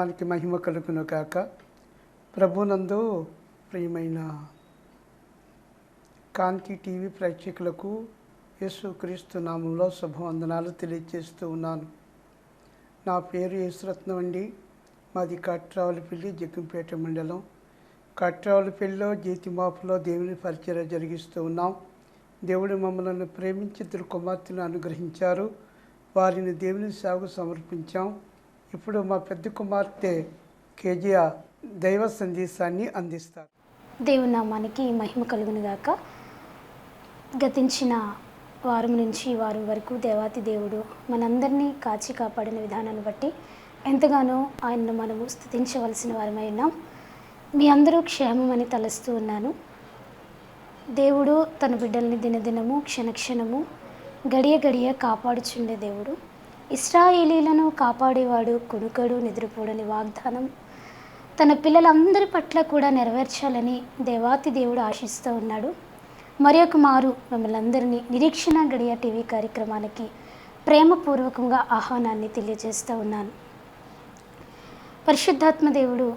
నామానికి మహిమ కలుగును గాక. ప్రభునందు ప్రియమైన కాంతి టీవీ ప్రేక్షకులకు యేసుక్రీస్తు నామంలో శుభవందనాలు తెలియజేస్తూ ఉన్నాను. నా పేరు యేసురత్నం అండి. మాది కట్రావులపల్లి జగ్గంపేట మండలం. కట్రావులపల్లిలో జీతిమాపులో దేవుని పరిచయం జరిగిస్తూ ఉన్నాం. దేవుడు మమ్మల్ని ప్రేమించి ఇద్దరు కుమార్తెను అనుగ్రహించారు. వారిని దేవుని సేవకు సమర్పించాం. ఇప్పుడు మా పెద్ద కుమార్తె కేజియా దైవ సందేశాన్ని అందిస్తారు. దేవుని నామానికి మహిమ కలుగునుగాక గతించిన వారం నుంచి వారం వరకు దేవాతి దేవుడు మనందరినీ కాచి కాపాడిన విధానాన్ని బట్టి ఎంతగానో ఆయన్ను మనము స్థుతించవలసిన వారమై ఉన్నాం. మీ అందరూ క్షేమమని తలస్తూ ఉన్నాను. దేవుడు తన బిడ్డల్ని దినదినము క్షణక్షణము గడియ గడియ కాపాడుచుండే దేవుడు. ఇస్రాయేలీలను కాపాడేవాడు కొనుకడు నిద్రపోడని వాగ్దానం. తన పిల్లలందరి పట్ల కూడా నెరవేర్చాలని దేవాతి దేవుడు ఆశిస్తూ ఉన్నాడు. మరొక మారు మిమ్మల్ని అందరినీ నిరీక్షణ గడియ టీవీ కార్యక్రమానికి ప్రేమపూర్వకంగా ఆహ్వానాన్ని తెలియజేస్తూ ఉన్నాను. పరిశుద్ధాత్మ దేవుడు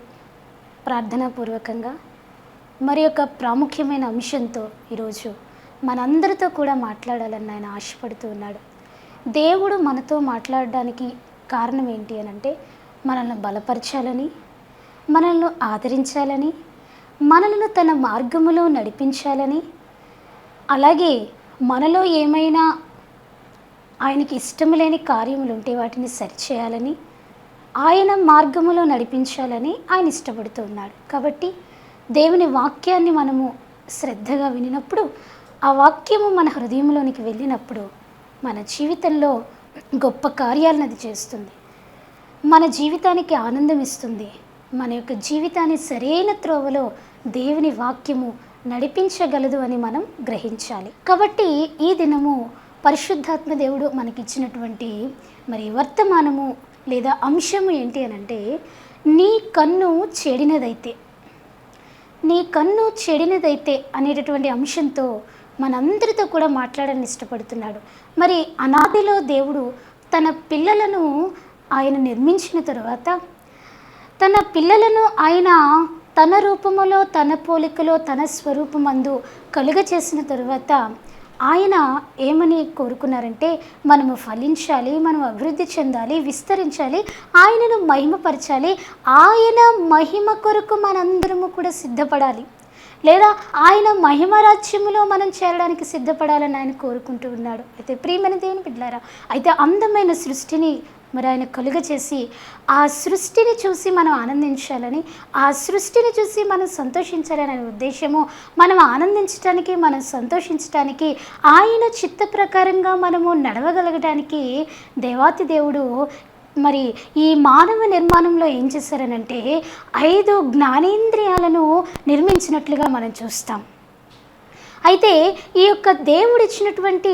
ప్రార్థనాపూర్వకంగా మరి యొక్క ప్రాముఖ్యమైన అంశంతో ఈరోజు మనందరితో కూడా మాట్లాడాలని ఆయన ఆశపడుతూ ఉన్నాడు. దేవుడు మనతో మాట్లాడడానికి కారణం ఏంటి అని అంటే మనల్ని బలపరచాలని మనల్ని ఆదరించాలని మనల్ని తన మార్గములో నడిపించాలని అలాగే మనలో ఏమైనా ఆయనకి ఇష్టం లేని కార్యములు ఉంటే వాటిని సరిచేయాలని ఆయన మార్గములో నడిపించాలని ఆయన ఇష్టపడుతూ ఉన్నాడు. కాబట్టి దేవుని వాక్యాన్ని మనము శ్రద్ధగా వినినప్పుడు ఆ వాక్యము మన హృదయంలోనికి వెళ్ళినప్పుడు మన జీవితంలో గొప్ప కార్యాలను అది చేస్తుంది. మన జీవితానికి ఆనందం ఇస్తుంది. మన యొక్క జీవితాన్ని సరైన త్రోవలో దేవుని వాక్యము నడిపించగలదు అని మనం గ్రహించాలి. కాబట్టి ఈ దినము పరిశుద్ధాత్మ దేవుడు మనకిచ్చినటువంటి మరి వర్తమానము లేదా అంశము ఏంటి అని అంటే నీ కన్ను చెడినదైతే నీ కన్ను చెడినదైతే అనేటటువంటి అంశంతో మనందరితో కూడా మాట్లాడాలని ఇష్టపడుతున్నాడు. మరి అనాదిలో దేవుడు తన పిల్లలను ఆయన నిర్మించిన తరువాత తన పిల్లలను ఆయన తన రూపములో తన పోలికలో తన స్వరూపమందు కలుగ చేసిన తరువాత ఆయన ఏమని కోరుకున్నారంటే మనము ఫలించాలి మనం అభివృద్ధి చెందాలి విస్తరించాలి ఆయనను మహిమపరచాలి ఆయన మహిమ కొరకు మనందరము కూడా సిద్ధపడాలి. లేదా ఆయన మహిమ రాజ్యములో మనం చేరడానికి సిద్ధపడాలని ఆయన కోరుకుంటూ ఉన్నాడు. అయితే ప్రియమైన దేవుని బిడ్డారా అయితే అందమైన సృష్టిని మరి ఆయన కలుగచేసి ఆ సృష్టిని చూసి మనం ఆనందించాలని ఆ సృష్టిని చూసి మనం సంతోషించాలని అనే ఉద్దేశము మనం ఆనందించడానికి మనం సంతోషించడానికి ఆయన చిత్త ప్రకారంగా మనము నడవగలగడానికి దేవాతి దేవుడు మరి ఈ మానవ నిర్మాణంలో ఏం చేశారనంటే ఐదు జ్ఞానేంద్రియాలను నిర్మించినట్లుగా మనం చూస్తాం. అయితే ఈ యొక్క దేవుడిచ్చినటువంటి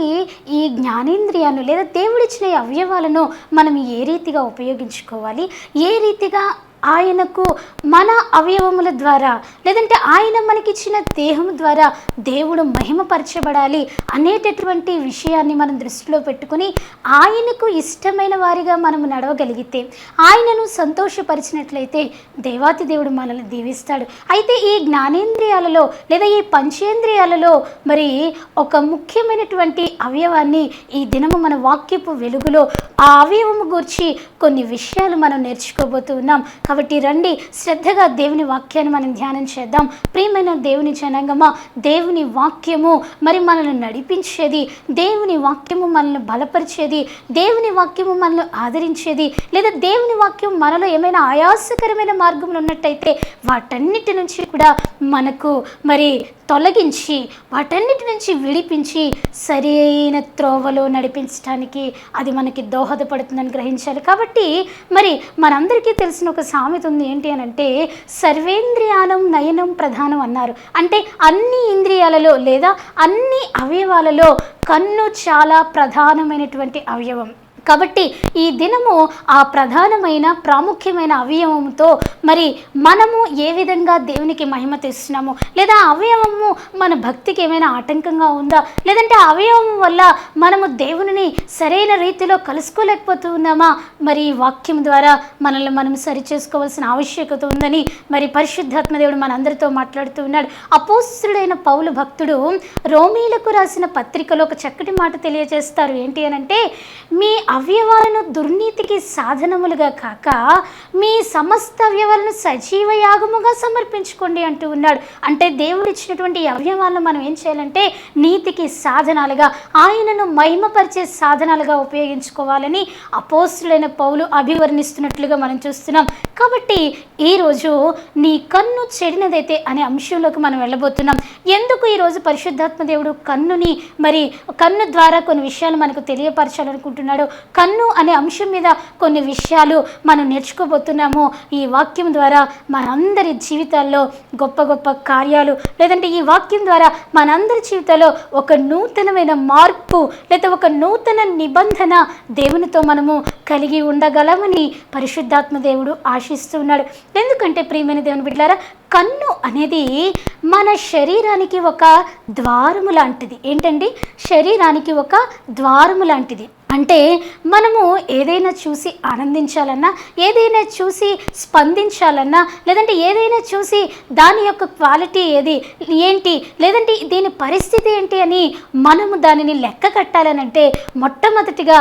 ఈ జ్ఞానేంద్రియాలను లేదా దేవుడిచ్చిన ఈ అవయవాలను మనం ఏ రీతిగా ఉపయోగించుకోవాలి? ఏ రీతిగా ఆయనకు మన అవయవముల ద్వారా లేదంటే ఆయన మనకిచ్చిన దేహం ద్వారా దేవుడు మహిమపరచబడాలి అనేటటువంటి విషయాన్ని మనం దృష్టిలో పెట్టుకుని ఆయనకు ఇష్టమైన వారిగా మనం నడవగలిగితే ఆయనను సంతోషపరిచినట్లయితే దేవాతి దేవుడు మనల్ని దీవిస్తాడు. అయితే ఈ జ్ఞానేంద్రియాలలో లేదా ఈ పంచేంద్రియాలలో మరి ఒక ముఖ్యమైనటువంటి అవయవాన్ని ఈ దినము మన వాక్యపు వెలుగులో ఆ అవయవము గురించి కొన్ని విషయాలు మనం నేర్చుకోబోతూ ఉన్నాం. కాబట్టి రండి శ్రద్ధగా దేవుని వాక్యాన్ని మనం ధ్యానం చేద్దాం. ప్రియమైన దేవుని జనాంగమా దేవుని వాక్యము మరి మనల్ని నడిపించేది దేవుని వాక్యము మనల్ని బలపరిచేది దేవుని వాక్యము మనల్ని ఆదరించేది లేదా దేవుని వాక్యం మనలో ఏమైనా ఆయాసకరమైన మార్గంలో ఉన్నట్టయితే వాటన్నిటి నుంచి కూడా మనకు మరి తొలగించి వాటన్నిటి నుంచి విడిపించి సరైన త్రోవలో నడిపించడానికి అది మనకి దోహదపడుతుందని గ్రహించాలి. కాబట్టి మరి మనందరికీ తెలిసిన ఒక సామెత ఉంది. ఏంటి అని అంటే సర్వేంద్రియానం నయనం ప్రధానం అన్నారు. అంటే అన్ని ఇంద్రియాలలో లేదా అన్ని అవయవాలలో కన్ను చాలా ప్రధానమైనటువంటి అవయవం. కాబట్టి ఈ దినము ఆ ప్రధానమైన ప్రాముఖ్యమైన అవయవంతో మరి మనము ఏ విధంగా దేవునికి మహిమ తెస్తున్నాము? లేదా అవయవము మన భక్తికి ఏమైనా ఆటంకంగా ఉందా? లేదంటే అవయవం వల్ల మనము దేవుని సరైన రీతిలో కలుసుకోలేకపోతున్నామా? మరి ఈ వాక్యం ద్వారా మనల్ని మనం సరి చేసుకోవాల్సిన ఆవశ్యకత ఉందని మరి పరిశుద్ధాత్మ దేవుడు మనందరితో మాట్లాడుతూ ఉన్నాడు. అపోస్తుడైన పౌలు భక్తుడు రోమీలకు రాసిన పత్రికలో ఒక చక్కటి మాట తెలియజేస్తారు. ఏంటి అనంటే మీ అవయవాలను దుర్నీతికి సాధనములుగా కాక మీ సమస్త అవయవాలను సజీవ యాగముగా సమర్పించుకోండి అంటూ ఉన్నాడు. అంటే దేవుడు ఇచ్చినటువంటి అవయవాలను మనం ఏం చేయాలంటే నీతికి సాధనాలుగా ఆయనను మహిమపరిచే సాధనాలుగా ఉపయోగించుకోవాలని అపోస్తులైన పౌలు అభివర్ణిస్తున్నట్లుగా మనం చూస్తున్నాం. కాబట్టి ఈరోజు నీ కన్ను చెడినదైతే అనే అంశంలోకి మనం వెళ్ళబోతున్నాం. ఎందుకు ఈరోజు పరిశుద్ధాత్మ దేవుడు కన్నుని మరి కన్ను ద్వారా కొన్ని విషయాలు మనకు తెలియపరచాలనుకుంటున్నాడు కన్ను అనే అంశం మీద కొన్ని విషయాలు మనం నేర్చుకోబోతున్నాము. ఈ వాక్యం ద్వారా మనందరి జీవితాల్లో గొప్ప గొప్ప కార్యాలు లేదంటే ఈ వాక్యం ద్వారా మనందరి జీవితాల్లో ఒక నూతనమైన మార్పు లేదా ఒక నూతన నిబంధన దేవునితో మనము కలిగి ఉండగలమని పరిశుద్ధాత్మ దేవుడు ఆశిస్తున్నాడు. ఎందుకంటే ప్రియమైన దేవుని బిడ్డారా కన్ను అనేది మన శరీరానికి ఒక ద్వారము లాంటిది. ఏంటండి? శరీరానికి ఒక ద్వారము లాంటిది. అంటే మనము ఏదైనా చూసి ఆనందించాలన్నా ఏదైనా చూసి స్పందించాలన్నా లేదంటే ఏదైనా చూసి దాని యొక్క క్వాలిటీ ఏది ఏంటి లేదంటే దీని పరిస్థితి ఏంటి అని మనము దానిని లెక్క కట్టాలనంటే మొట్టమొదటిగా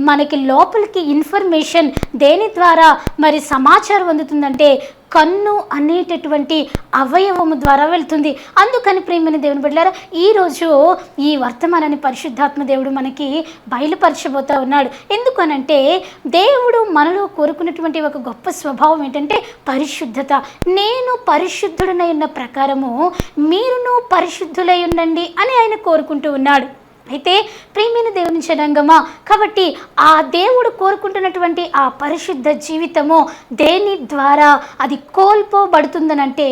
మనకి లోపలికి ఇన్ఫర్మేషన్ దేని ద్వారా మరి సమాచారం అందుతుందంటే కన్ను అనేటటువంటి అవయవము ద్వారా వెళ్తుంది. అందుకని ప్రేమైన దేవుని బిడ్డారా ఈరోజు ఈ వర్తమానాన్ని పరిశుద్ధాత్మ దేవుడు మనకి బయలుపరచబోతా ఉన్నాడు. ఎందుకనంటే దేవుడు మనలో కోరుకున్నటువంటి ఒక గొప్ప స్వభావం ఏంటంటే పరిశుద్ధత. నేను పరిశుద్ధుడనై ఉన్న ప్రకారము మీరును పరిశుద్ధులై ఉండండి అని ఆయన కోరుకుంటూ ఉన్నాడు. అయితే ప్రేమైన దేవుని జనాంగమా? కాబట్టి ఆ దేవుడు కోరుకుంటున్నటువంటి ఆ పరిశుద్ధ జీవితము దేని ద్వారా అది కోల్పోబడుతుందనంటే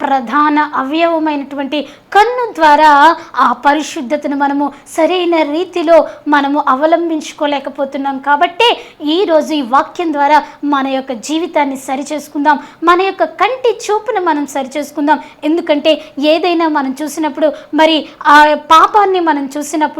ప్రధాన అవయవమైనటువంటి కన్ను ద్వారా ఆ పరిశుద్ధతను మనము సరైన రీతిలో మనము అవలంబించుకోలేకపోతున్నాం. కాబట్టే ఈరోజు ఈ వాక్యం ద్వారా మన యొక్క జీవితాన్ని సరిచేసుకుందాం. మన యొక్క కంటి చూపును మనం సరిచేసుకుందాం. ఎందుకంటే ఏదైనా మనం చూసినప్పుడు మరి ఆ పాపాన్ని మనం చూసినప్పుడు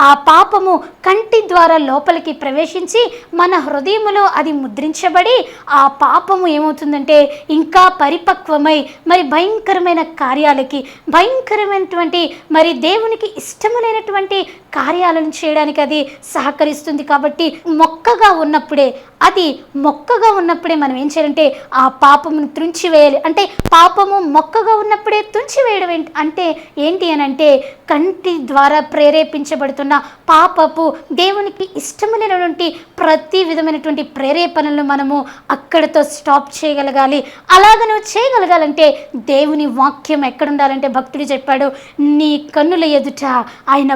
ఆ పాపము కంటి ద్వారా లోపలికి ప్రవేశించి మన హృదయములో అది ముద్రించబడి ఆ పాపము ఏమవుతుందంటే ఇంకా పరిపక్వమై మరి భయంకరమైన కార్యాలకి భయంకరమైనటువంటి మరి దేవునికి ఇష్టము లేనటువంటి కార్యాలను చేయడానికి అది సహకరిస్తుంది కాబట్టి మొక్కగా ఉన్నప్పుడే అది మొక్కగా ఉన్నప్పుడే మనం ఏం చేయాలంటే ఆ పాపమును తుంచివేయాలి. అంటే పాపము మొక్కగా ఉన్నప్పుడే తుంచివేయడం ఏంటి? అంటే ఏంటి అని అంటే కంటి ద్వారా ప్రేరేపించబడుతున్న పాపపు దేవునికి ఇష్టమైనటువంటి ప్రతి విధమైనటువంటి ప్రేరేపణలను మనము అక్కడితో స్టాప్ చేయగలగాలి. అలాగ నువ్వు చేయగలగాలంటే దేవుని వాక్యం ఎక్కడ ఉండాలంటే భక్తుడు చెప్పాడు నీ కన్నుల ఎదుట ఆయన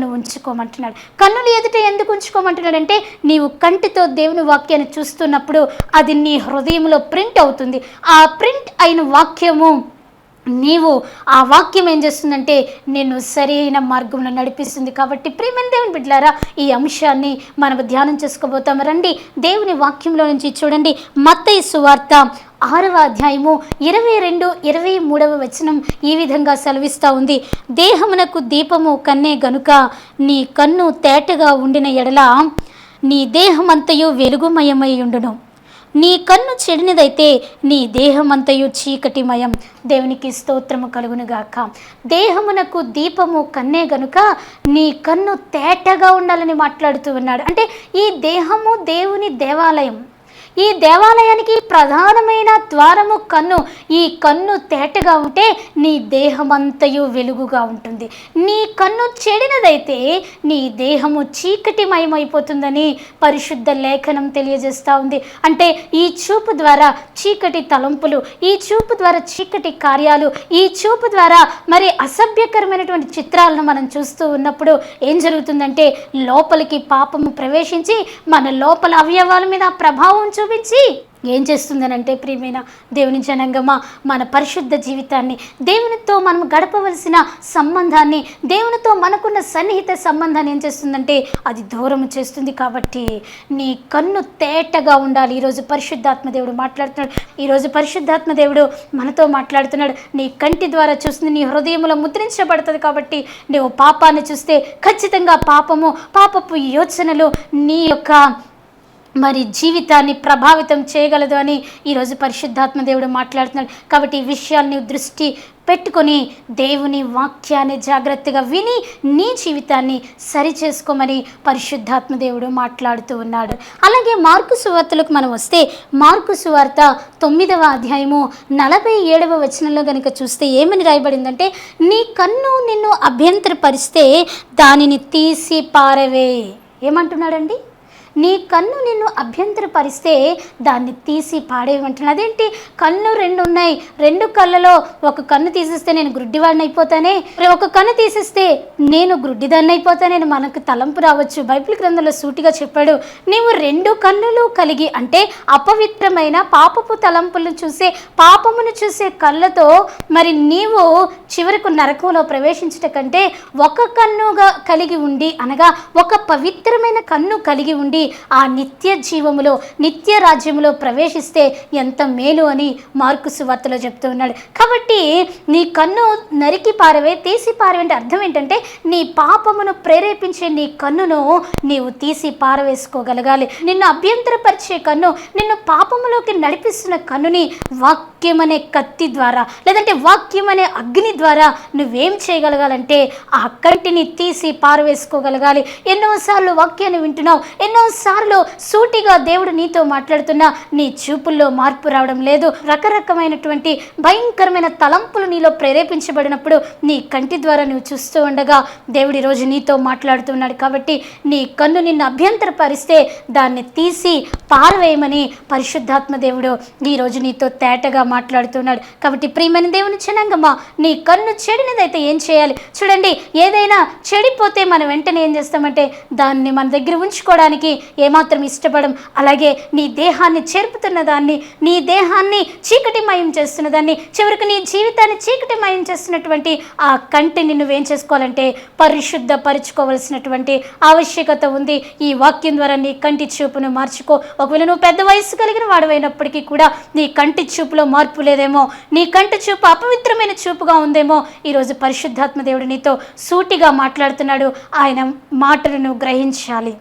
వాక్యమును ఉంచుకోమంటున్నాడు. కన్నులు ఎదుట ఎందుకు ఉంచుకోమంటున్నాడంటే నీవు కంటితో దేవుని వాక్యాన్ని చూస్తున్నప్పుడు అది నీ హృదయంలో ప్రింట్ అవుతుంది. ఆ ప్రింట్ అయిన వాక్యము నీవు ఆ వాక్యం ఏం చేస్తుందంటే నేను సరైన మార్గంలో నడిపిస్తుంది. కాబట్టి ప్రేమ దేవుని బిడ్డారా ఈ అంశాన్ని మనం ధ్యానం చేసుకోబోతాం రండి దేవుని వాక్యంలో నుంచి చూడండి. మత్తయి సువార్త ఆరవ అధ్యాయము ఇరవై రెండు ఇరవై మూడవ వచనం ఈ విధంగా సెలవిస్తూ ఉంది. దేహమునకు దీపము కన్నే గనుక నీ కన్ను తేటగా ఉండిన ఎడల నీ దేహమంతయు వెలుగుమయమై ఉండును. నీ కన్ను చెడినదైతే నీ దేహమంతయు చీకటిమయం. దేవునికి స్తోత్రము కలుగునుగాక. దేహమునకు దీపము కన్నే గనుక నీ కన్ను తేటగా ఉండాలని మాట్లాడుతూ ఉన్నాడు. అంటే ఈ దేహము దేవుని దేవాలయం. ఈ దేవాలయానికి ప్రధానమైన ద్వారము కన్ను. ఈ కన్ను తేటగా ఉంటే నీ దేహమంతయు వెలుగుగా ఉంటుంది. నీ కన్ను చెడినదైతే నీ దేహము చీకటిమయమైపోతుందని పరిశుద్ధ లేఖనం తెలియజేస్తూ ఉంది. అంటే ఈ చూపు ద్వారా చీకటి తలంపులు ఈ చూపు ద్వారా చీకటి కార్యాలు ఈ చూపు ద్వారా మరి అసభ్యకరమైనటువంటి చిత్రాలను మనం చూస్తూ ఉన్నప్పుడు ఏం జరుగుతుందంటే లోపలికి పాపము ప్రవేశించి మన లోపల అవయవాల మీద ప్రభావం చూపు చూపించి ఏం చేస్తుందనంటే ప్రియమైన దేవుని జనంగమా మన పరిశుద్ధ జీవితాన్ని దేవునితో మనం గడపవలసిన సంబంధాన్ని దేవునితో మనకున్న సన్నిహిత సంబంధాన్ని ఏం చేస్తుందంటే అది దూరం చేస్తుంది కాబట్టి నీ కన్ను తేటగా ఉండాలి. ఈరోజు పరిశుద్ధాత్మ దేవుడు మాట్లాడుతున్నాడు. ఈరోజు పరిశుద్ధాత్మ దేవుడు మనతో మాట్లాడుతున్నాడు. నీ కంటి ద్వారా చూస్తుంది నీ హృదయంలో ముద్రించబడుతుంది కాబట్టి నువ్వు పాపాన్ని చూస్తే ఖచ్చితంగా పాపము పాపపు యోచనలు నీ యొక్క మరి జీవితాన్ని ప్రభావితం చేయగలదు అని ఈరోజు పరిశుద్ధాత్మ దేవుడు మాట్లాడుతున్నాడు. కాబట్టి ఈ విషయాల్ని దృష్టి పెట్టుకొని దేవుని వాక్యాన్ని జాగ్రత్తగా విని నీ జీవితాన్ని సరి చేసుకోమని పరిశుద్ధాత్మ దేవుడు మాట్లాడుతూ ఉన్నాడు. అలాగే మార్కు సువార్తలకు మనం వస్తే మార్కు సువార్త తొమ్మిదవ అధ్యాయము నలభై ఏడవ వచనంలో కనుక చూస్తే ఏమని రాయబడిందంటే నీ కన్ను నిన్ను అభ్యంతరపరిస్తే దానిని తీసి పారవే. ఏమంటున్నాడండి? నీ కన్ను నిన్ను అభ్యంతరపరిస్తే దాన్ని తీసి పాడేయమంటున్నాడు. అదేంటి? కన్ను రెండు ఉన్నాయి. రెండు కళ్ళలో ఒక కన్ను తీసేస్తే నేను గుడ్డివాడిని అయిపోతానే? ఒక కన్ను తీసేస్తే నేను గుడ్డిదాన్ని అయిపోతానని మనకు తలంపు రావచ్చు. బైబిల్ గ్రంథంలో సూటిగా చెప్పాడు నీవు రెండు కన్నులు కలిగి అంటే అపవిత్రమైన పాపపు తలంపులను చూసే పాపమును చూసే కళ్ళతో మరి నీవు చివరకు నరకంలో ప్రవేశించట కంటే ఒక కన్నుగా కలిగి ఉండి అనగా ఒక పవిత్రమైన కన్ను కలిగి ఉండి ఆ నిత్య జీవములో నిత్య రాజ్యములో ప్రవేశిస్తే ఎంత మేలు అని మార్కు సువార్తలో చెప్తూ ఉన్నాడు. కాబట్టి నీ కన్ను నరికి పారవే తీసి పారవే అంటే అర్థం ఏంటంటే నీ పాపమును ప్రేరేపించే నీ కన్నును నీవు తీసి పారవేసుకోగలగాలి. నిన్ను అభ్యంతరపరిచే కన్ను నిన్ను పాపములోకి నడిపిస్తున్న కన్నుని వాక్యం అనే కత్తి ద్వారా లేదంటే వాక్యం అనే అగ్ని ద్వారా నువ్వేం చేయగలగాలంటే ఆ కంటిని తీసి పారవేసుకోగలగాలి. ఎన్నోసార్లు వాక్యాన్ని వింటున్నావు ఎన్నో ఎన్నోసార్లు సూటిగా దేవుడు నీతో మాట్లాడుతున్నా నీ చూపుల్లో మార్పు రావడం లేదు. రకరకమైనటువంటి భయంకరమైన తలంపులు నీలో ప్రేరేపించబడినప్పుడు నీ కంటి ద్వారా నువ్వు చూస్తూ ఉండగా దేవుడు ఈరోజు నీతో మాట్లాడుతున్నాడు కాబట్టి నీ కన్ను నిన్ను అభ్యంతరపరిస్తే దాన్ని తీసి పారవేయమని పరిశుద్ధాత్మ దేవుడు ఈరోజు నీతో తేటగా మాట్లాడుతున్నాడు. కాబట్టి ప్రియమైన దేవుని చిన్నంగమ్మా నీ కన్ను చెడినదైతే ఏం చేయాలి? చూడండి ఏదైనా చెడిపోతే మనం వెంటనే ఏం చేస్తామంటే దాన్ని మన దగ్గర ఉంచుకోవడానికి ఏమాత్రం ఇష్టపడం అలాగే నీ దేహాన్ని చేర్పుతున్న దాన్ని నీ దేహాన్ని చీకటిమయం చేస్తున్న దాన్ని చివరికి నీ జీవితాన్ని చీకటిమయం చేస్తున్నటువంటి ఆ కంటిని నువ్వేం చేసుకోవాలంటే పరిశుద్ధపరచుకోవలసినటువంటి ఆవశ్యకత ఉంది. ఈ వాక్యం ద్వారా నీ కంటి చూపును మార్చుకో. ఒకవేళ నువ్వు పెద్ద వయసు కలిగిన వాడవైనప్పటికీ కూడా నీ కంటి చూపులో మార్పు లేదేమో నీ కంటి చూపు అపవిత్రమైన చూపుగా ఉందేమో ఈరోజు పరిశుద్ధాత్మ దేవుడు నీతో సూటిగా మాట్లాడుతున్నాడు. ఆయన మాటలను గ్రహించాలి.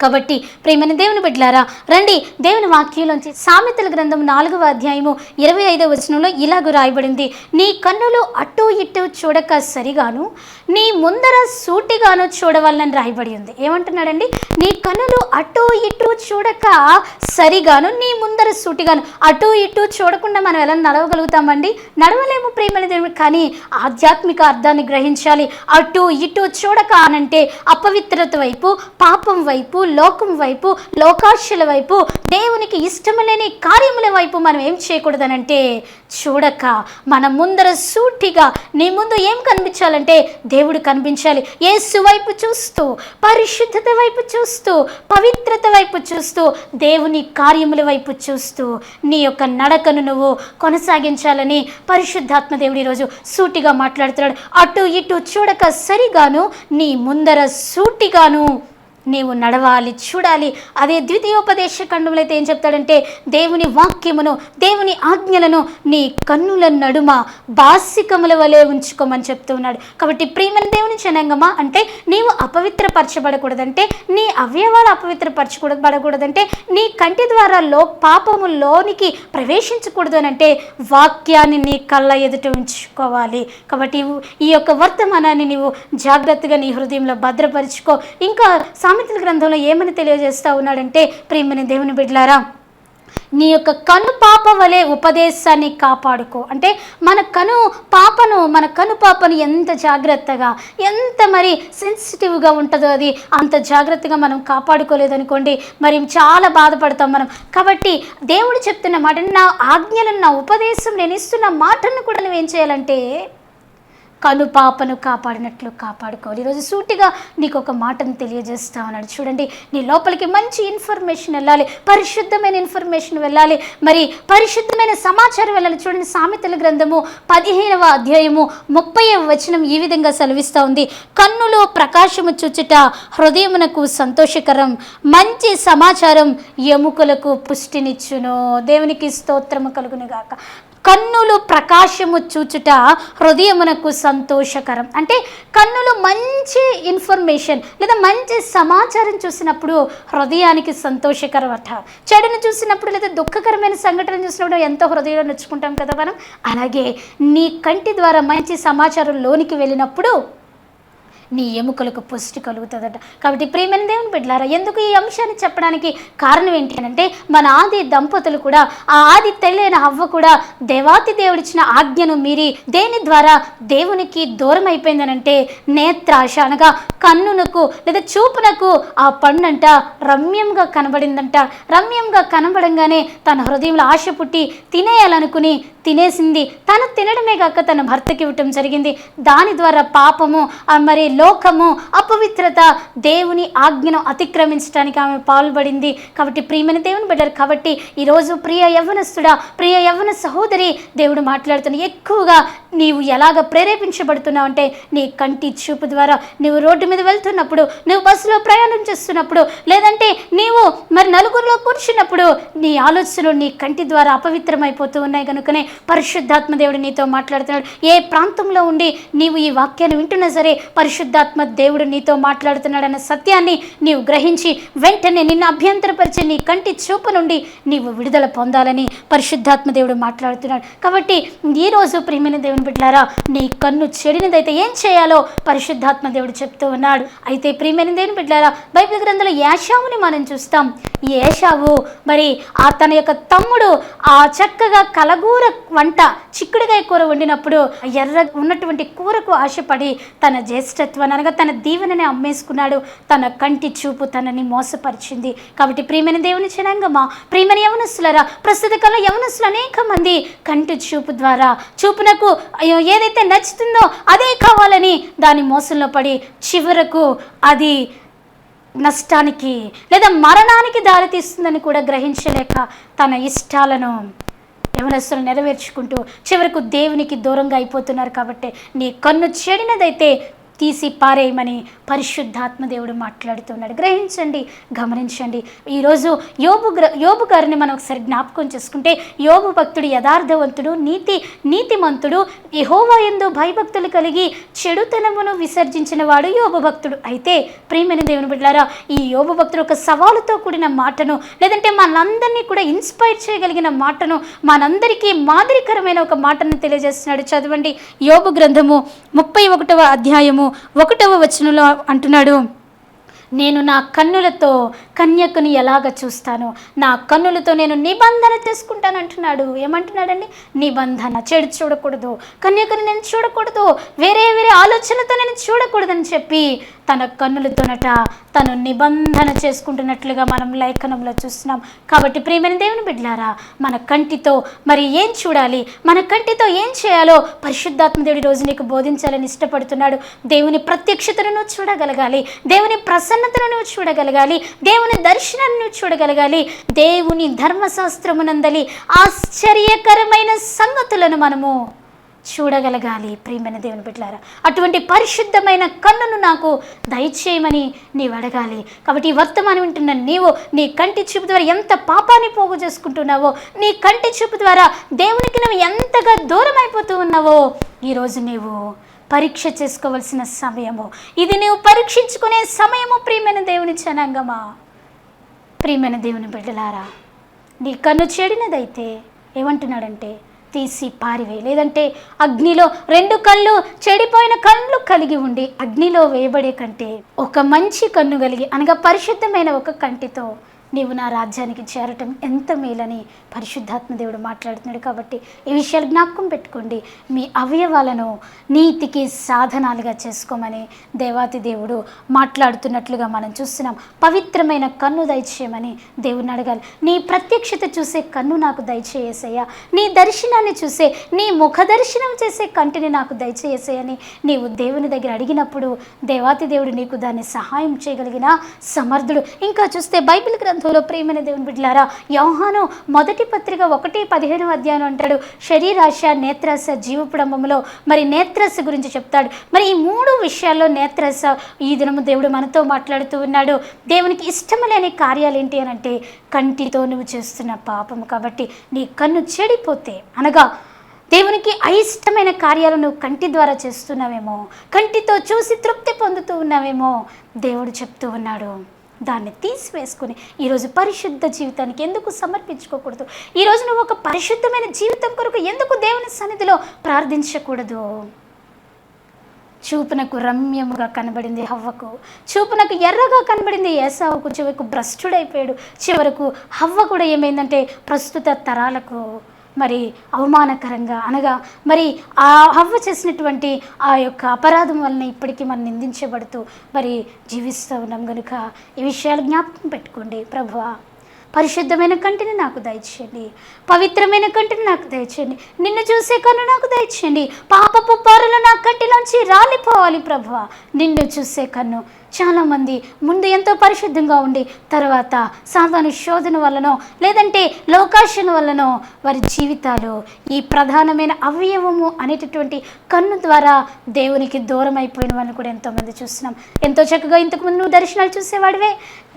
కాబట్టి ప్రేమైన దేవుని బిడ్డలారా రండి దేవుని వాక్యంలోంచి సామెతల గ్రంథం నాలుగవ అధ్యాయము ఇరవై ఐదవ వచనంలో ఇలాగ రాయబడింది. నీ కన్నులు అటు ఇటు చూడక సరిగాను నీ ముందర సూటిగాను చూడవాలని రాయబడి ఉంది. ఏమంటున్నాడండి? నీ కన్నులు అటు ఇటు చూడక సరిగాను నీ ముందర సూటిగాను. అటు ఇటు చూడకుండా మనం ఎలా నడవగలుగుతామండి? నడవలేము ప్రేమైన దేవుని కానీ ఆధ్యాత్మిక అర్థాన్ని గ్రహించాలి. అటు ఇటు చూడక అనంటే అపవిత్రత వైపు పాపం వైపు లోకం వైపు లోకాశల వైపు దేవునికి ఇష్టం లేని కార్యముల వైపు మనం ఏం చేయకూడదనంటే చూడక మన ముందర సూటిగా నీ ముందు ఏం కనిపించాలంటే దేవుడు కనిపించాలి. యేసు వైపు చూస్తూ పరిశుద్ధత వైపు చూస్తూ పవిత్రత వైపు చూస్తూ దేవుని కార్యముల వైపు చూస్తూ నీ యొక్క నడకను నువ్వు కొనసాగించాలని పరిశుద్ధాత్మ దేవుడు ఈరోజు సూటిగా మాట్లాడుతున్నాడు. అటు ఇటు చూడక సరిగాను నీ ముందర సూటిగాను నీవు నడవాలి చూడాలి. అదే ద్వితీయోపదేశ ఖండంలో అయితే ఏం చెప్తాడంటే దేవుని వాక్యమును దేవుని ఆజ్ఞలను నీ కన్నుల నడుమ బాసికముల వలె ఉంచుకోమని చెప్తున్నాడు. కాబట్టి ప్రియమైన దేవుని జనంగమా అంటే నీవు అపవిత్రపరచబడకూడదంటే నీ అవయవాలు అపవిత్రపరచకూడబడకూడదంటే నీ కంటి ద్వారా లో పాపములోనికి ప్రవేశించకూడదు అని అంటే వాక్యాన్ని నీ కళ్ళ ఎదుట ఉంచుకోవాలి. కాబట్టి ఈ యొక్క వర్తమానాన్ని నీవు జాగ్రత్తగా నీ హృదయంలో భద్రపరుచుకో. ఇంకా సామెతల గ్రంథంలో ఏమని తెలియజేస్తా ఉన్నాడంటే ప్రియమైన దేవుని బిడ్లారా నీ యొక్క కను పాప వలె ఉపదేశాన్ని కాపాడుకో. అంటే మన కను పాపను మన కను పాపను ఎంత జాగ్రత్తగా ఎంత మరి సెన్సిటివ్గా ఉంటుందో అది అంత జాగ్రత్తగా మనం కాపాడుకోలేదనుకోండి మరి చాలా బాధపడతాం మనం. కాబట్టి దేవుడు చెప్తున్న మాట నా ఆజ్ఞలను నా ఉపదేశం నేను ఇస్తున్న మాటను కూడా నువ్వేం చేయాలంటే కను పాపను కాపాడినట్లు కాపాడుకోవాలి. ఈరోజు సూటిగా నీకు ఒక మాటను తెలియజేస్తా ఉన్నాడు. చూడండి నీ లోపలికి మంచి ఇన్ఫర్మేషన్ వెళ్ళాలి. పరిశుద్ధమైన ఇన్ఫర్మేషన్ వెళ్ళాలి. మరి పరిశుద్ధమైన సమాచారం వెళ్ళాలి. చూడండి సామెతల గ్రంథము పదిహేనవ అధ్యాయము ముప్పై వచనం ఈ విధంగా సెలవిస్తూ ఉంది. కన్నులో ప్రకాశము చూచుట హృదయమునకు సంతోషకరం మంచి సమాచారం ఎముకలకు పుష్టినిచ్చును. దేవునికి స్తోత్రము కలుగునుగాక. కన్నులు ప్రకాశము చూచుట హృదయమునకు సంతోషకరం. అంటే కన్నులు మంచి ఇన్ఫర్మేషన్ లేదా మంచి సమాచారం చూసినప్పుడు హృదయానికి సంతోషకరం అట. చెడును చూసినప్పుడు లేదా దుఃఖకరమైన సంఘటన చూసినప్పుడు ఎంతో హృదయంలో నొచ్చుకుంటాం కదా మనం. అలాగే నీ కంటి ద్వారా మంచి సమాచారం లోనికి వెళ్ళినప్పుడు నీ ఎముకలకు పుష్టి కలుగుతుందట. కాబట్టి ప్రియమైన దేవుని బిడ్డలారా ఎందుకు ఈ అంశాన్ని చెప్పడానికి కారణం ఏంటి అంటే మన ఆది దంపతులు కూడా ఆ ఆది తెల్లైన అవ్వ కూడా దేవాతి దేవుడిచ్చిన ఆజ్ఞను మీరి దేని ద్వారా దేవునికి దూరం అయిపోయిందనంటే నేత్రాశ అనగా కన్నునకు లేదా చూపునకు ఆ పండంట రమ్యంగా కనబడిందంట. రమ్యంగా కనబడంగానే తన హృదయంలో ఆశ పుట్టి తినేయాలనుకుని తినేసింది. తను తినడమే కాక తన భర్తకి ఇవ్వటం జరిగింది. దాని ద్వారా పాపము మరి లోకము అపవిత్రత దేవుని ఆజ్ఞను అతిక్రమించడానికి ఆమె పాల్పడింది. కాబట్టి ప్రియమైన దేవుని బిడ్డరు కాబట్టి ఈరోజు ప్రియ యవ్వనస్తుడా ప్రియ యవ్వన సహోదరి దేవుడు మాట్లాడుతున్న ఎక్కువగా నీవు ఎలాగ ప్రేరేపించబడుతున్నావు అంటే నీ కంటి చూపు ద్వారా నువ్వు రోడ్డు మీద వెళ్తున్నప్పుడు నువ్వు బస్సులో ప్రయాణం చేస్తున్నప్పుడు లేదంటే నీవు మరి నలుగురిలో కూర్చున్నప్పుడు నీ ఆలోచనలు నీ కంటి ద్వారా అపవిత్రమైపోతూ ఉన్నాయి కనుకనే పరిశుద్ధాత్మ దేవుడు నీతో మాట్లాడుతున్నాడు. ఏ ప్రాంతంలో ఉండి నీవు ఈ వాక్యాన్ని వింటున్నా సరే పరిశుద్ధాత్మ దేవుడు నీతో మాట్లాడుతున్నాడన్న సత్యాన్ని నీవు గ్రహించి వెంటనే నిన్ను అభ్యంతరపరిచే నీ కంటి చూపు నుండి నీవు విడుదల పొందాలని పరిశుద్ధాత్మ దేవుడు మాట్లాడుతున్నాడు. కాబట్టి ఈరోజు ప్రియమైన దేవుని బిడ్డారా నీ కన్ను చెడినదైతే ఏం చేయాలో పరిశుద్ధాత్మ దేవుడు చెప్తూ ఉన్నాడు. అయితే ప్రియమైన దేవుని బిడ్డారా బైబిల్ గ్రంథంలో యాషావుని మనం చూస్తాం. ఈ ఏషావు మరి ఆ తన యొక్క తమ్ముడు ఆ చక్కగా కలగూర వంట చిక్కుడుకాయ కూర వండినప్పుడు ఎర్ర ఉన్నటువంటి కూరకు ఆశపడి తన జ్యేష్ఠత్వాన్ని అనగా తన దీవెనని అమ్మేసుకున్నాడు. తన కంటి చూపు తనని మోసపరిచింది. కాబట్టి ప్రియమైన దేవుని జనాంగమా ప్రియమైన యవనస్తులరా ప్రస్తుత కాలం యవనస్తులు అనేక మంది కంటి చూపు ద్వారా చూపునకు అయ్యో ఏదైతే నచ్చుతుందో అదే కావాలని దాని మోసంలో పడి చివరకు అది నష్టానికి లేదా మరణానికి దారితీస్తుందని కూడా గ్రహించలేక తన ఇష్టాలను యవనస్తులు నెరవేర్చుకుంటూ చివరకు దేవునికి దూరంగా అయిపోతున్నారు కాబట్టి నీ కన్ను చెడినదైతే తీసి పారేయమని పరిశుద్ధాత్మదేవుడు మాట్లాడుతున్నాడు. గ్రహించండి గమనించండి. ఈరోజు యోబు గ్ర యోబు గారిని మనం ఒకసారి జ్ఞాపకం చేసుకుంటే యోబు భక్తుడు యథార్థవంతుడు నీతి నీతిమంతుడు యహోవా ఎందు భయభక్తులు కలిగి చెడుతనమును విసర్జించిన వాడు యోబు భక్తుడు. అయితే ప్రియమైన దేవుని బిడ్డారా ఈ యోబు భక్తుడు ఒక సవాలుతో కూడిన మాటను లేదంటే మనందరినీ కూడా ఇన్స్పైర్ చేయగలిగిన మాటను మనందరికీ మాదిరికరమైన ఒక మాటను తెలియజేస్తున్నాడు. చదవండి యోబు గ్రంథము ముప్పై ఒకటవ అధ్యాయము ఒకటవ వచనంలో అంటున్నాడు. నేను నా కన్నులతో కన్యకుని ఎలాగ చూస్తాను నా కన్నులతో నేను నిబంధన చేసుకుంటాను అంటున్నాడు ఏమంటున్నాడండి? నిబంధన. చెడు చూడకూడదు. కన్యకుని నేను చూడకూడదు. వేరే వేరే ఆలోచనతో నేను చూడకూడదని చెప్పి తన కన్నులతోనట తను నిబంధన చేసుకుంటున్నట్లుగా మనం లేఖనంలో చూస్తున్నాం. కాబట్టి ప్రియమైన దేవుని బిడ్డారా మన కంటితో మరి ఏం చూడాలి? మన కంటితో ఏం చేయాలో పరిశుద్ధాత్మ దేవుడి రోజు నీకు బోధించాలని ఇష్టపడుతున్నాడు. దేవుని ప్రత్యక్షతను చూడగలగాలి. దేవుని ప్రసన్న నువ్వు చూడగలగాలి దేవుని దర్శనాన్ని చూడగలగాలి దేవుని ధర్మశాస్త్రమునందలి ఆశ్చర్యకరమైన సంగతులను మనము చూడగలగాలి. ప్రియమైన దేవుని బిడ్డలారా అటువంటి పరిశుద్ధమైన కన్నును నాకు దయచేయమని నీవు అడగాలి. కాబట్టి ఈ వర్తమానం వింటున్న నీవు నీ కంటి చూపు ద్వారా ఎంత పాపాన్ని పోగు చేసుకుంటున్నావో నీ కంటి చూపు ద్వారా దేవునికి నువ్వు ఎంతగా దూరం అయిపోతూ ఉన్నావో ఈరోజు నీవు పరీక్ష చేసుకోవలసిన సమయము. ఇది నీవు పరీక్షించుకునే సమయము ప్రియమైన దేవుని జనాంగమా? ప్రియమైన దేవుని బిడ్డలారా నీ కన్ను చెడినదైతే ఏమంటున్నాడంటే తీసి పారివే. లేదంటే అగ్నిలో రెండు కళ్ళు చెడిపోయిన కళ్ళు కలిగి ఉండి అగ్నిలో వేయబడే కంటే ఒక మంచి కన్ను కలిగి అనగా పరిశుద్ధమైన ఒక కంటితో నీవు నా రాజ్యానికి చేరటం ఎంత మేలని పరిశుద్ధాత్మ దేవుడు మాట్లాడుతున్నాడు కాబట్టి ఈ విషయాలు జ్ఞాపకం పెట్టుకోండి. మీ అవయవాలను నీతికి సాధనాలుగా చేసుకోమని దేవాతి దేవుడు మాట్లాడుతున్నట్లుగా మనం చూస్తున్నాం. పవిత్రమైన కన్ను దయచేయమని దేవుడిని అడగాలి. నీ ప్రత్యక్షత చూసే కన్ను నాకు దయచేయేసయ్యా. నీ దర్శనాన్ని చూసే నీ ముఖ దర్శనం చేసే కంటిని నాకు దయచేసేయని నీవు దేవుని దగ్గర అడిగినప్పుడు దేవాతి దేవుడు నీకు దాన్ని సహాయం చేయగలిగిన సమర్థుడు. ఇంకా చూస్తే బైబిల్ గ్రంథంలో ప్రేమైన దేవుని బిడ్డలారా యోహాను మొదటి పత్రిక ఒకటి పదిహేను అధ్యాయం అంటాడు శరీరాశ నేత్రాశ జీవపుడంబంలో మరి నేత్రస గురించి చెప్తాడు. మరి ఈ మూడు విషయాల్లో నేత్రస ఈ దినము దేవుడు మనతో మాట్లాడుతూ ఉన్నాడు. దేవునికి ఇష్టం లేని కార్యాలు ఏంటి అని అంటే కంటితో నువ్వు చేస్తున్న పాపం కాబట్టి నీ కన్ను చెడిపోతే అనగా దేవునికి అయిష్టమైన కార్యాలు నువ్వు కంటి ద్వారా చేస్తున్నావేమో కంటితో చూసి తృప్తి పొందుతూ ఉన్నావేమో దేవుడు చెప్తూ ఉన్నాడు. దాన్ని తీసివేసుకుని ఈరోజు పరిశుద్ధ జీవితానికి ఎందుకు సమర్పించుకోకూడదు? ఈరోజు నువ్వు ఒక పరిశుద్ధమైన జీవితం కొరకు ఎందుకు దేవుని సన్నిధిలో ప్రార్థించకూడదు? చూపునకు రమ్యముగా కనబడింది హవ్వకు. చూపునకు ఎర్రగా కనబడింది ఏసావుకు. చివరకు భ్రష్టుడైపోయాడు. చివరకు హవ్వ కూడా ఏమైందంటే ప్రస్తుత తరాలకు మరి అవమానకరంగా అనగా మరి ఆ హవ్వ చేసినటువంటి ఆ యొక్క అపరాధం వలన ఇప్పటికీ మనం నిందించబడుతూ మరి జీవిస్తూ ఉన్నాం కనుక ఈ విషయాలు జ్ఞాపకం పెట్టుకోండి ప్రభువా. పరిశుద్ధమైన కంటిని నాకు దయచేయండి. పవిత్రమైన కంటిని నాకు దయచేయండి. నిన్ను చూసే కన్ను నాకు దయచేయండి. పాపపు పారులు నా కంటిలోంచి రాలిపోవాలి ప్రభువ. నిన్ను చూసే కన్ను చాలామంది ముందు ఎంతో పరిశుద్ధంగా ఉండి తర్వాత సాధారణ శోధన వల్లనో లేదంటే లోకాషన్ వల్లనో వారి జీవితాలు ఈ ప్రధానమైన అవయవము అనేటటువంటి కన్ను ద్వారా దేవునికి దూరం అయిపోయిన వాళ్ళని కూడా ఎంతోమంది చూస్తున్నాం. ఎంతో చక్కగా ఇంతకుముందు నువ్వు దర్శనాలు చూసేవాడివే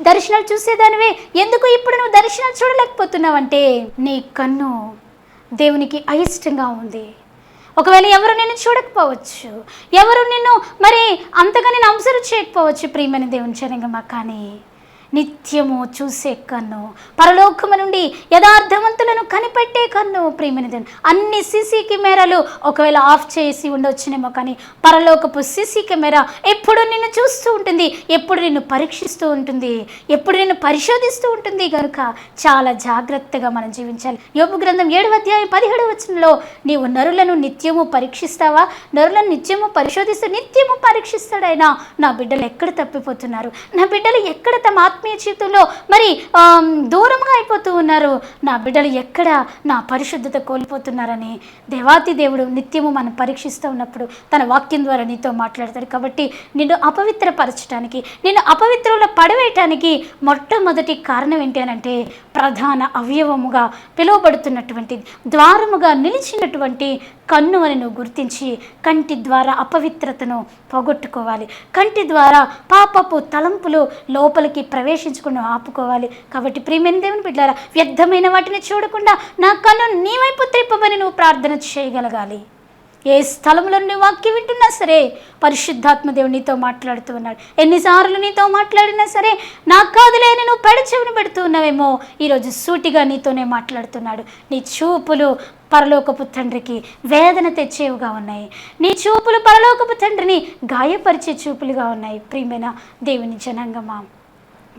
దర్శనాలు చూసేదానివే ఎందుకు ఇప్పుడు నువ్వు దర్శనాలు చూడలేకపోతున్నావంటే నీ కన్ను దేవునికి అయిష్టంగా ఉంది. ఒకవేళ ఎవరు నిన్ను చూడకపోవచ్చు ఎవరు నిన్ను మరి అంతగా నేను అబ్జర్వ్ చేయకపోవచ్చు ప్రియమైన దేవుని జనగమా కానీ. నిత్యము చూసే కన్ను. పరలోకము నుండి యథార్థవంతులను కనిపెట్టే కన్ను ప్రియమైన అన్ని సీసీ కెమెరాలు ఒకవేళ ఆఫ్ చేసి ఉండొచ్చునేమో కానీ పరలోకపు సీసీ కెమెరా ఎప్పుడు నిన్ను చూస్తూ ఉంటుంది ఎప్పుడు నిన్ను పరీక్షిస్తూ ఉంటుంది ఎప్పుడు నిన్ను పరిశోధిస్తూ ఉంటుంది కనుక చాలా జాగ్రత్తగా మనం జీవించాలి. యోపు గ్రంథం ఏడు అధ్యాయం పదిహేడు వచనంలో నీవు నరులను నిత్యము పరీక్షిస్తావా? నరులను నిత్యము పరిశోధిస్తూ నిత్యము పరీక్షిస్తాడైనా నా బిడ్డలు ఎక్కడ తప్పిపోతున్నారు? నా బిడ్డలు ఎక్కడ తమ ఆత్మీయ జీవితంలో మరి దూరంగా అయిపోతూ ఉన్నారు. నా బిడ్డలు ఎక్కడ నా పరిశుద్ధత కోల్పోతున్నారని దేవాతి దేవుడు నిత్యము మనం పరీక్షిస్తూ ఉన్నప్పుడు తన వాక్యం ద్వారా నీతో మాట్లాడతాడు. కాబట్టి నిన్ను అపవిత్రపరచడానికి నిన్ను అపవిత్రంలో పడవేయటానికి మొట్టమొదటి కారణం ఏంటి అని అంటే ప్రధాన అవయవముగా పిలువబడుతున్నటువంటి ద్వారముగా నిలిచినటువంటి కన్ను అని నువ్వు గుర్తించి కంటి ద్వారా అపవిత్రతను పోగొట్టుకోవాలి. కంటి ద్వారా పాపపు తలంపులు లోపలికి ప్రవేశించకుండా ఆపుకోవాలి. కాబట్టి ప్రియమైన దేవుని బిడ్డారా వ్యర్థమైన వాటిని చూడకుండా నా కన్ను నీ వైపు త్రిప్పమని నువ్వు ప్రార్థన చేయగలగాలి. ఏ స్థలంలో నువ్వు వాక్యం వింటున్నా సరే పరిశుద్ధాత్మ దేవుడు నీతో మాట్లాడుతూ ఉన్నాడు. ఎన్నిసార్లు నీతో మాట్లాడినా సరే నాకు కాదులే నువ్వు పెడచెవిని పెడుతూ ఉన్నావేమో ఈరోజు సూటిగా నీతోనే మాట్లాడుతున్నాడు. నీ చూపులు పరలోకపు తండ్రికి వేదన తెచ్చేవిగా ఉన్నాయి. నీ చూపులు పరలోకపు తండ్రిని గాయపరిచే చూపులుగా ఉన్నాయి. ప్రియమైన దేవుని జనంగమా.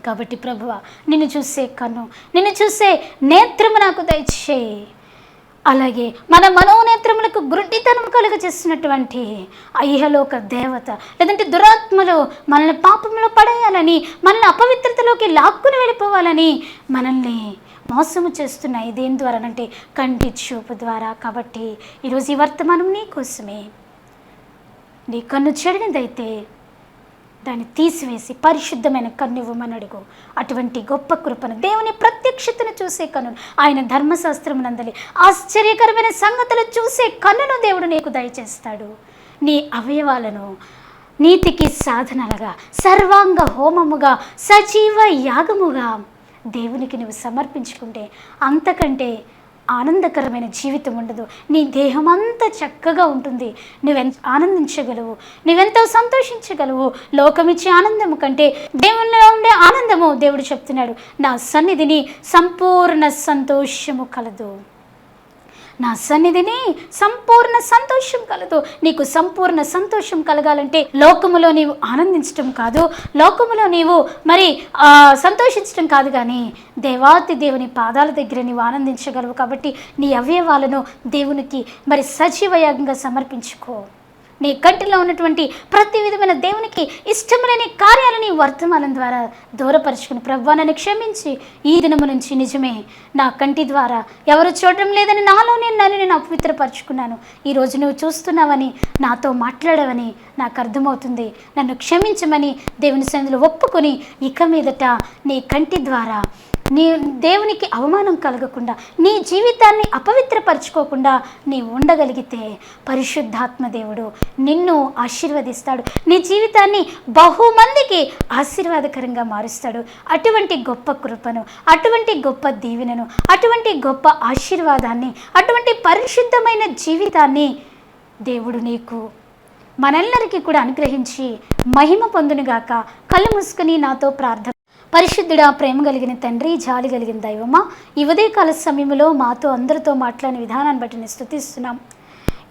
కాబట్టి ప్రభువ నిన్ను చూసే కన్ను నిన్ను చూసే నేత్రము నాకు దయచేయి. అలాగే మన మనోనేత్రములకు గురుడితనం కలుగ చేస్తున్నటువంటి అయ్యలోక దేవత లేదంటే దురాత్మలు మనల్ని పాపంలో పడేయాలని మనల్ని అపవిత్రతలోకి లాక్కుని వెళ్ళిపోవాలని మనల్ని మోసము చేస్తున్నాయి. దేని ద్వారానంటే కంటి చూపు ద్వారా. కాబట్టి ఈరోజు ఈ వర్తమానం నీ కోసమే. నీ కన్ను చెడినదైతే దాన్ని తీసివేసి పరిశుద్ధమైన కన్ను ఇవ్వమని అడుగు. అటువంటి గొప్ప కృపను దేవుని ప్రత్యక్షతను చూసే కన్ను ఆయన ధర్మశాస్త్రం నందలి ఆశ్చర్యకరమైన సంగతులు చూసే కన్నును దేవుడు నీకు దయచేస్తాడు. నీ అవయవాలను నీతికి సాధనలుగా సర్వాంగ హోమముగా సజీవ యాగముగా దేవునికి నువ్వు సమర్పించుకుంటే అంతకంటే ఆనందకరమైన జీవితం ఉండదు. నీ దేహం అంతా చక్కగా ఉంటుంది. నువ్వెంత ఆనందించగలవు? నువ్వెంతో సంతోషించగలవు? లోకమిచ్చే ఆనందము కంటే దేవునిలో ఉండే ఆనందము దేవుడు చెప్తున్నాడు. నా సన్నిధిని సంపూర్ణ సంతోషము కలదు. నా సన్నిధిని సంపూర్ణ సంతోషం కలదు. నీకు సంపూర్ణ సంతోషం కలగాలంటే లోకములో నీవు ఆనందించటం కాదు. లోకములో నీవు మరి సంతోషించటం కాదు కానీ దేవాతి దేవుని పాదాల దగ్గర నీవు ఆనందించగలవు కాబట్టి నీ అవయవాలను దేవునికి మరి సజీవయాగంగా సమర్పించుకో. నీ కంటిలో ఉన్నటువంటి ప్రతి విధమైన దేవునికి ఇష్టములేని కార్యాలని వర్తమానం ద్వారా దూరపరుచుకుని ప్రభా నన్ను క్షమించి. ఈ దినము నుంచి నిజమే. నా కంటి ద్వారా ఎవరు చూడడం లేదని నాలోనే నన్ను నేను అపవిత్రపరుచుకున్నాను. ఈరోజు నువ్వు చూస్తున్నావని నాతో మాట్లాడవని నాకు అర్థమవుతుంది. నన్ను క్షమించమని దేవుని సన్నిధిలో ఒప్పుకొని ఇక మీదట నీ కంటి ద్వారా నీ దేవునికి అవమానం కలగకుండా నీ జీవితాన్ని అపవిత్రపరచుకోకుండా నీ ఉండగలిగితే పరిశుద్ధాత్మ దేవుడు నిన్ను ఆశీర్వదిస్తాడు. నీ జీవితాన్ని బహుమందికి ఆశీర్వాదకరంగా మారుస్తాడు. అటువంటి గొప్ప కృపను అటువంటి గొప్ప దీవెనను అటువంటి గొప్ప ఆశీర్వాదాన్ని అటువంటి పరిశుద్ధమైన జీవితాన్ని దేవుడు నీకు మనందరికీ కూడా అనుగ్రహించి మహిమ పొందునుగాక. కళ్ళు మూసుకుని నాతో ప్రార్థన పరిశుద్ధుడా ప్రేమ కలిగిన తండ్రి జాలి కలిగిన దైవమా? ఈ ఉదయకాల సమయంలో మాతో అందరితో మాట్లాడిన విధానాన్ని బట్టి నేను స్తుతిస్తున్నాం.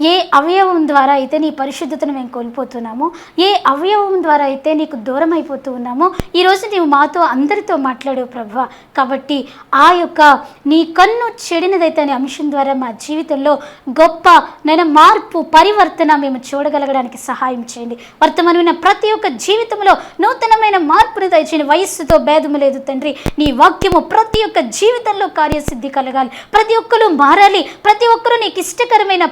ఏ అవయవం ద్వారా అయితే నీ పరిశుద్ధతను మేము కోల్పోతున్నామో ఏ అవయవం ద్వారా అయితే నీకు దూరం అయిపోతూ ఉన్నామో ఈరోజు నీవు మాతో అందరితో మాట్లాడవు ప్రభా. కాబట్టి ఆ యొక్క నీ కన్ను చెడినదైతే అనే అంశం ద్వారా మా జీవితంలో గొప్ప నేను మార్పు పరివర్తన మేము చూడగలగడానికి సహాయం చేయండి. వర్తమానమైన ప్రతి ఒక్క జీవితంలో నూతనమైన మార్పును దయచేయండి. వయస్సుతో భేదము లేదు తండ్రి. నీ వాక్యము ప్రతి ఒక్క జీవితంలో కార్యసిద్ధి కలగాలి. ప్రతి ఒక్కరు మారాలి. ప్రతి ఒక్కరూ నీకు ఇష్టకరమైన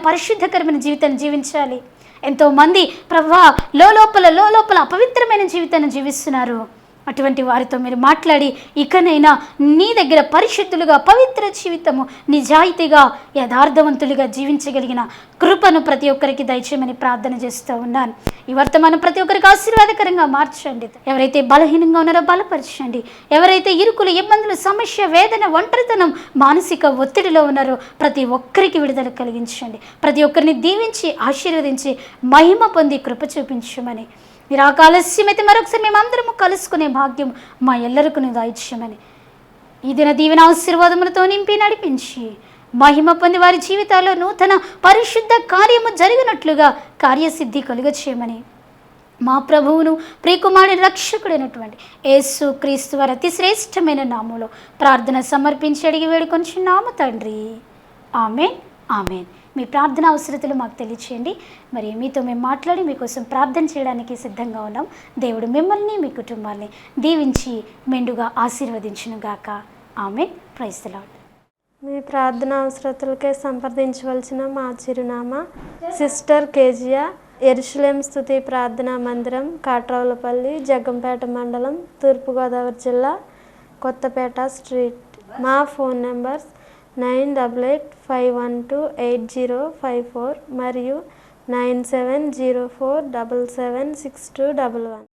పవిత్రమైన జీవితాన్ని జీవించాలి. ఎంతో మంది ప్రభా లోపల లోపల అపవిత్రమైన జీవితాన్ని జీవిస్తున్నారు. అటువంటి వారితో మీరు మాట్లాడి ఇకనైనా నీ దగ్గర పరిశుద్ధులుగా పవిత్ర జీవితము నిజాయితీగా యథార్థవంతులుగా జీవించగలిగిన కృపను ప్రతి ఒక్కరికి దయచేయమని ప్రార్థన చేస్తూ ఉన్నాను. ఈ వర్తమానం ప్రతి ఒక్కరికి ఆశీర్వాదకరంగా మార్చండి. ఎవరైతే బలహీనంగా ఉన్నారో బలపరచండి. ఎవరైతే ఇరుకులు ఇబ్బందులు సమస్య వేదన ఒంటరితనం మానసిక ఒత్తిడిలో ఉన్నారో ప్రతి ఒక్కరికి విడుదల కలిగించండి. ప్రతి ఒక్కరిని దీవించి ఆశీర్వదించి మహిమ పొంది కృప చూపించమని మీరు ఆ ఆలస్యమైతే మరొకసారి మేమందరము కలుసుకునే భాగ్యం మా ఎల్లరికూ నువ్వు దాయిచ్యమని ఈ దిన దీవెన ఆశీర్వాదములతో నింపి నడిపించి మహిమ పొంది వారి జీవితాల్లో నూతన పరిశుద్ధ కార్యము జరిగినట్లుగా కార్యసిద్ధి కలుగ చేయమని మా ప్రభువును ప్రియకుమారుని రక్షకుడైనటువంటి యేసు క్రీస్తు వారి అతి శ్రేష్టమైన నామంలో ప్రార్థన సమర్పించి అడిగి వేడుకొంచున్నాము తండ్రి. ఆమె ఆమెన్. మీ ప్రార్థన అవసరతలు మాకు తెలియచేయండి. మరి మీతో మేము మాట్లాడి మీకోసం ప్రార్థన చేయడానికి సిద్ధంగా ఉన్నాం. దేవుడు మిమ్మల్ని మీ కుటుంబాన్ని దీవించి మెండుగా ఆశీర్వదించును గాక. ఆమె ప్రైస్తలాడు మీ ప్రార్థన అవసరతలకే సంప్రదించవలసిన మా చిరునామా సిస్టర్ కేజియా ఎరుషులేం స్థుతి ప్రార్థనా మందిరం కాట్రావులపల్లి జగ్గంపేట మండలం తూర్పుగోదావరి జిల్లా కొత్తపేట స్ట్రీట్. మా phone numbers nine double eight five one two eight zero five four మరియు nine seven zero four double seven six two double one